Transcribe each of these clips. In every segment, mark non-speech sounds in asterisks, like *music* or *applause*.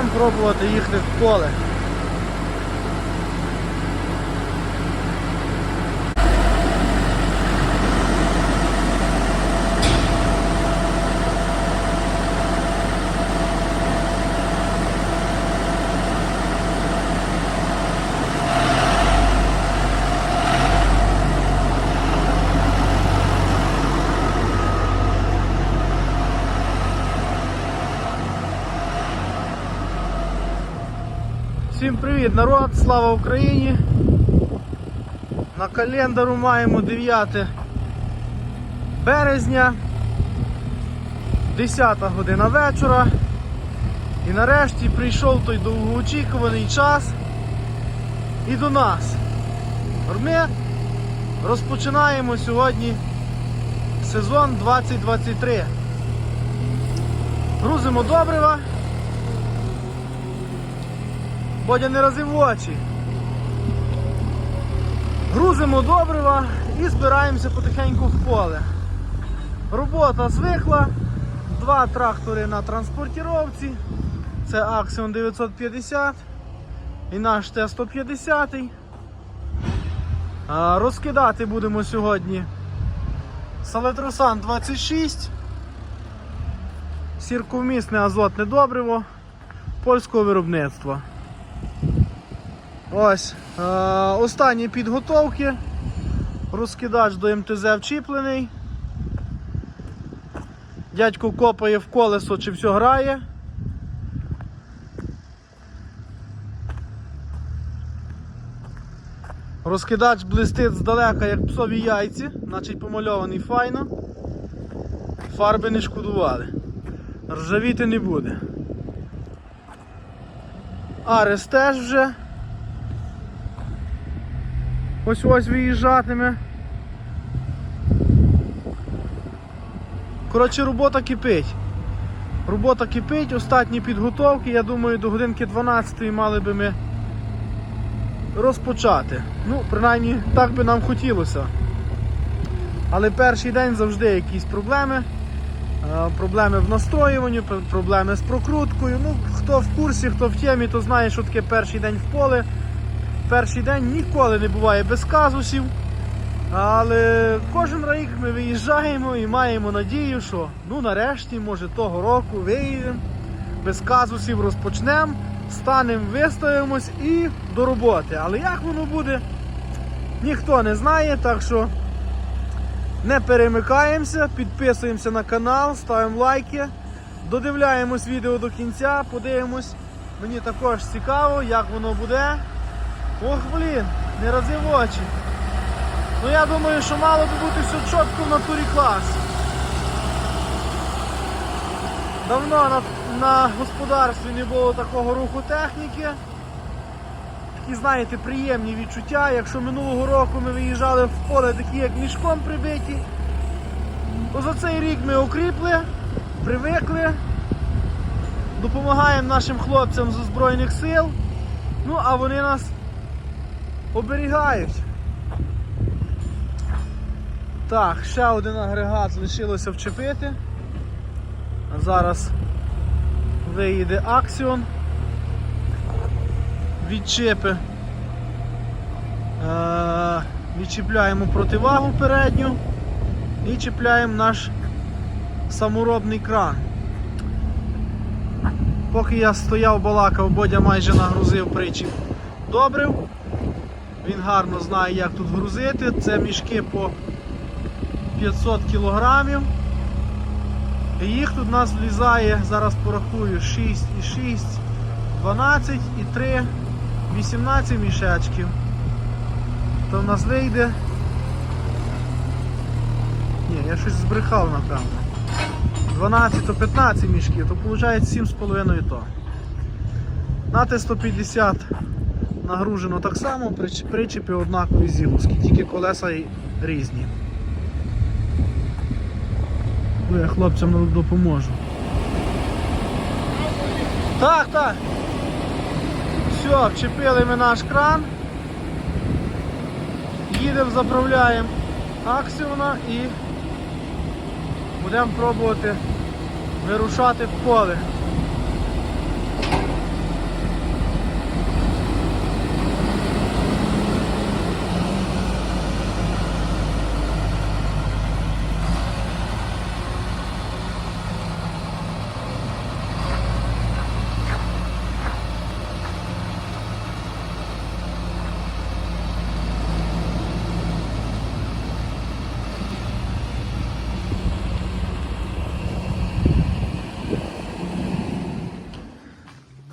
Йдемо пробувати їхати в поле. Всім привіт, народ! Слава Україні! На календару маємо 9 березня, 10 година вечора. І нарешті прийшов той довгоочікуваний час і до нас. Ми розпочинаємо сьогодні сезон 2023. Грузимо добрива. Бодя не разив очі. Грузимо добрива і збираємося потихеньку в поле. Робота звикла. Два трактори на транспортіровці. Це Axion 950 і наш Т-150. А, Розкидати будемо сьогодні Салетросан 26, сірковмісне азотне добриво польського виробництва. Ось е, останні підготовки. Розкидач до МТЗ вчіплений. Дядько копає в колесо, чи все грає. Розкидач блистить здалека, як псові яйці, значить помальований файно. Фарби не шкодували. Ржавіти не буде. Арес теж вже. Ось ось виїжджатиме. Коротше, робота кипить. Робота кипить, останні підготовки, я думаю, до годинки 12 мали би ми розпочати. Ну, принаймні, так би нам хотілося. Але перший день завжди якісь проблеми. Е, Проблеми в настроюванні, проблеми з прокруткою. Ну, хто в курсі, хто в темі, то знає, що таке перший день в поле. Перший день ніколи не буває без казусів. Але кожен рік ми виїжджаємо і маємо надію, що ну нарешті, може того року виїдемо, без казусів розпочнемо, станемо, виставимось і до роботи. Але як воно буде, ніхто не знає, так що не перемикаємося, підписуємося на канал, ставимо лайки, додивляємось відео до кінця, подивимось. Мені також цікаво, як воно буде. Ох, блін, не рази в очі. Ну я думаю, що мало би бути все чітко в натурі клас. Давно на, на господарстві не було такого руху техніки. Такі, знаєте, приємні відчуття. Якщо минулого року ми виїжджали в поле такі, як мішком прибиті, то за цей рік ми окріпли, привикли, допомагаємо нашим хлопцям з Збройних сил. Ну, а вони нас оберігають. Так, ще один агрегат лишилося вчепити. Зараз виїде Аксіон. Відчепи. Е, відчіпляємо противагу передню і чіпляємо наш саморобний кран. Поки я стояв балакав, Бодя майже нагрузив причіп добрив. Він гарно знає, як тут грузити. Це мішки по 500 кілограмів. І їх тут у нас влізає, зараз порахую, 6 і 6, 12 і 3, 18 мішечків. То в нас вийде. Ні, я щось збрехав, напевно. 12 то 15 мішків, то виходить 7,5 тонн. На Т-150 нагружено так само, прич- причепи однакові зіловські, тільки колеса різні. Ну, я хлопцям допоможу. Так, так. Все, вчепили ми наш кран. Їдемо, заправляємо аксіона і будемо пробувати вирушати в поле.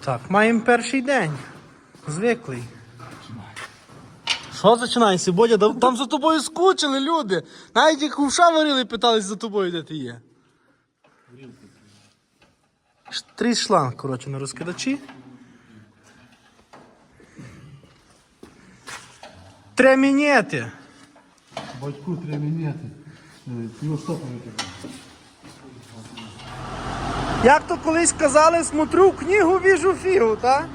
Так, маємо перший день. Звиклий. Що починається, Бодя? Там за тобою скучили люди. Навіть як кувша варили, питались за тобою, де ти є. Три шланг, коротше, на розкидачі. Три мінети. Батьку треба міняти. Філософами таке. Як то колись казали, смотрю книгу, віжу фігу, так?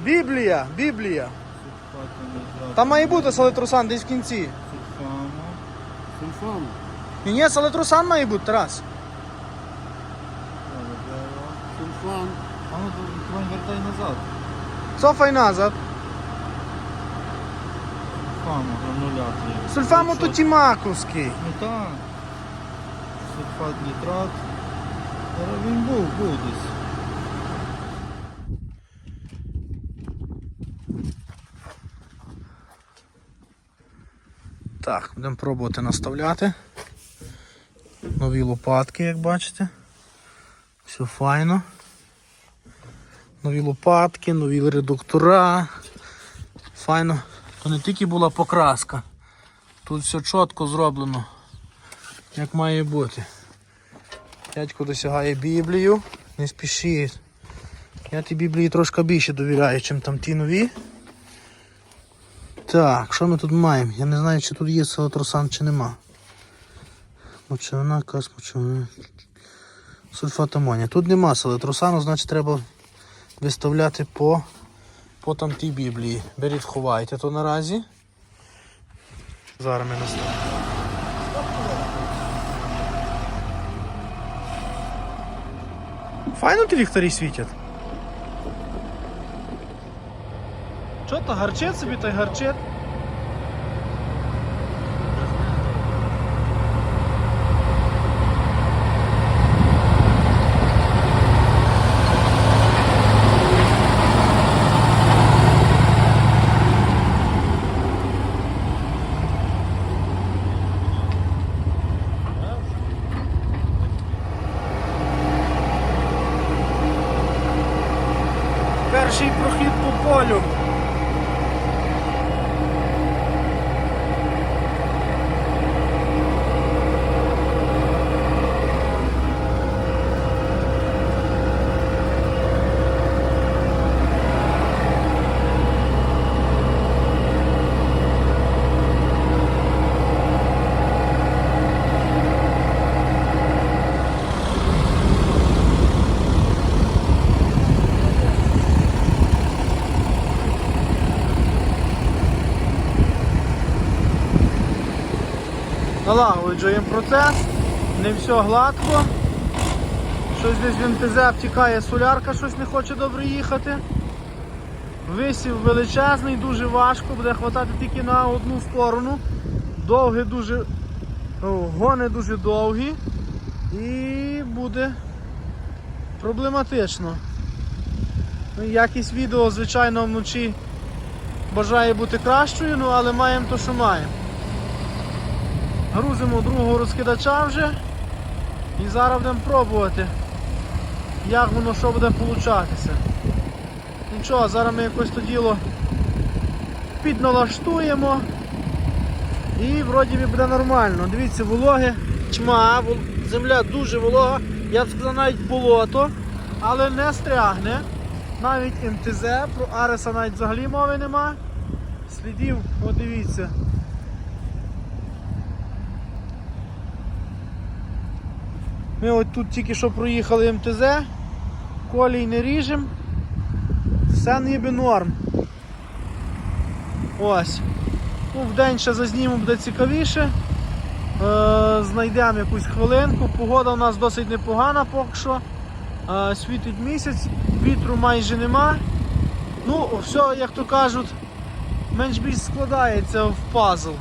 Біблія, Біблія. Там має бути салитрусан десь в кінці. Сульфан. Ні, ні, салитрусан має бути, Тарас. Сульфан. А ну то вертай назад. Софай назад. Фаму, гранулят є. Сульфаму то тімаковський. Ну так. Сульфат нітрат. Зараз він був, був десь. Так, будемо пробувати наставляти. Нові лопатки, як бачите. Все файно. Нові лопатки, нові редуктора. Файно. То не тільки була покраска. Тут все чітко зроблено, як має бути. Дядько досягає Біблію, не спішіть. Я тій Біблії трошки більше довіряю, ніж там ті нові. Так, що ми тут маємо? Я не знаю, чи тут є селотросан, чи нема. Мочевина, кас. Сульфат амонія. Тут нема селетросану, значить треба виставляти по, по там тій біблії. Беріть, ховайте то наразі. Зараз ми наставимо. Файно ті ліхтарі світять. Що то гарчить собі, та й. Перший прохід по полю. Налагоджуємо процес, не все гладко. Щось десь в МТЗ втікає солярка, щось не хоче добре їхати. Висів величезний, дуже важко, буде хватати тільки на одну сторону. Довгі дуже, гони дуже довгі і буде проблематично. Ну, Якість відео, звичайно, вночі бажає бути кращою, ну, але маємо то, що маємо. Грузимо другого розкидача вже і зараз будемо пробувати, як воно що буде получатися. Нічого, зараз ми якось то діло підналаштуємо і вроді буде нормально. Дивіться, вологе тьма, земля дуже волога, я б сказав навіть болото, але не стрягне. Навіть МТЗ, про Ареса навіть взагалі мови нема. Слідів, от дивіться. Ми от тут тільки що проїхали МТЗ, колій не ріжемо, все ніби норм. Ось. Ну, в день ще зазнімемо буде цікавіше. Е, знайдемо якусь хвилинку. Погода у нас досить непогана поки що. Е, світить місяць, вітру майже нема. Ну, все, як то кажуть, менш-більш складається в пазл.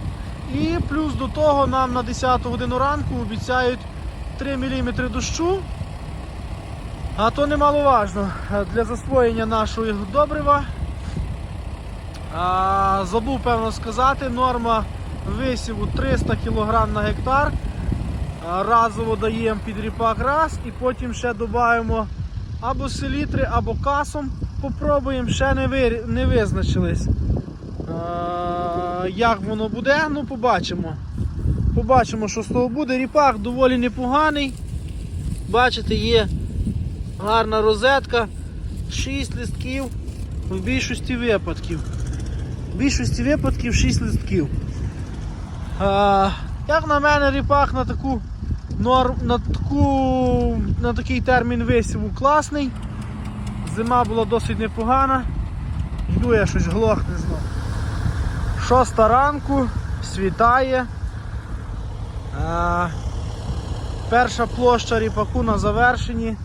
І плюс до того нам на 10 годину ранку обіцяють 3 мм дощу. А то немаловажно для засвоєння нашого добрива. А, забув певно сказати, норма висіву 300 кг на гектар. А, разово даємо під ріпак раз і потім ще додаємо або селітри, або касом. Попробуємо, ще не, ви, не визначились. А, як воно буде, ну побачимо. Побачимо, що з того буде. Ріпак доволі непоганий. Бачите, є гарна розетка, 6 листків в більшості випадків. В більшості випадків 6 листків. А, як на мене, ріпак на таку на, таку, на такий термін висіву класний. Зима була досить непогана. Йду я щось глохне знову. Шоста ранку, світає. Перша площа ріпаку на завершенні.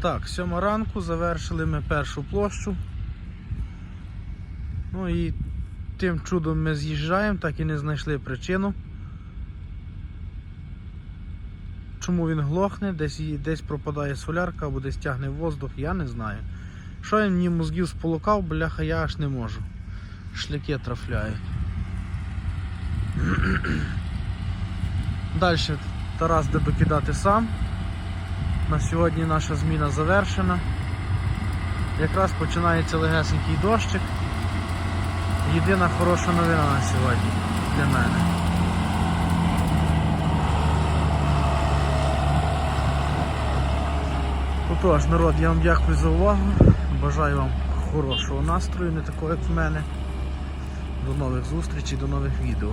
Так, сьома ранку завершили ми першу площу. Ну і тим чудом ми з'їжджаємо, так і не знайшли причину. Чому він глохне, десь, десь пропадає солярка або десь тягне воздух, я не знаю. Що він мені мозгів сполукав, бляха, я аж не можу. Шляки трафляють. *clears throat* Далі Тарас буде докидати сам. На сьогодні наша зміна завершена. Якраз починається легесенький дощик. Єдина хороша новина на сьогодні для мене. Отож, народ, я вам дякую за увагу. Бажаю вам хорошого настрою, не такого, як в мене. До нових зустрічей, до нових відео.